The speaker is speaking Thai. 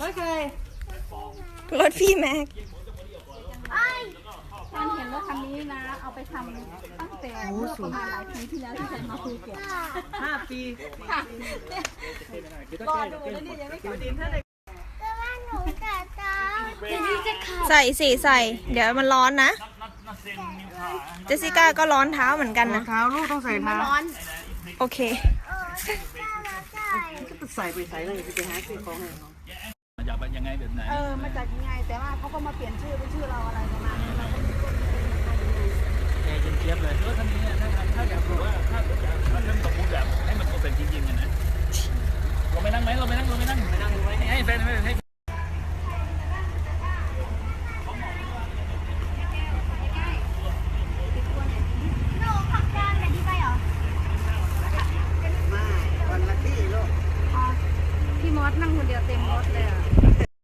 รถใครรถพี่แม็กท่านเห็นรถคันนี้นะ เอาไปทำตั้งแต่เมื่อประมาณหลายปีที่แล้วที่ฉันมาภูเก็ตห้าปีค่ะรอดูแล้วเนี่ยยังไม่เกิดดินเท่าไหร่ใส่สิใส่ เดี๋ยวมันร้อนนะ เจสสิก้าก็ร้อนเท้าเหมือนกันรอนะงเท้าลูกต้องใส่เท้าโอเค ก็ใส่ไปใส่เลยไปหาซื้อของให้ แบบไหน เออมาจากยังไงแต่ว่าเขาก็มาเปลี่ยนชื่อเป็นชื่อเราอะไรประมาณนี้เราก็ไม่รู้ว่าเป็นยังไงมายังไงแกเย็นเจี๊ยบเลยแล้ท่านี้ถ้าถ้าอยากรู้ว่าถ้าอยาถ้าเริ่มสมมติแบบให้มันเป็นจริงๆกันนะเราไปนั่งไหมเราไปนั่งเราไปนั่งไปนั่งไว้ให้แฟนให้ให้ไม่วันละที่ลูกอ๋อพี่มอสนั่งคนเดียวเต็มรถเลยอะ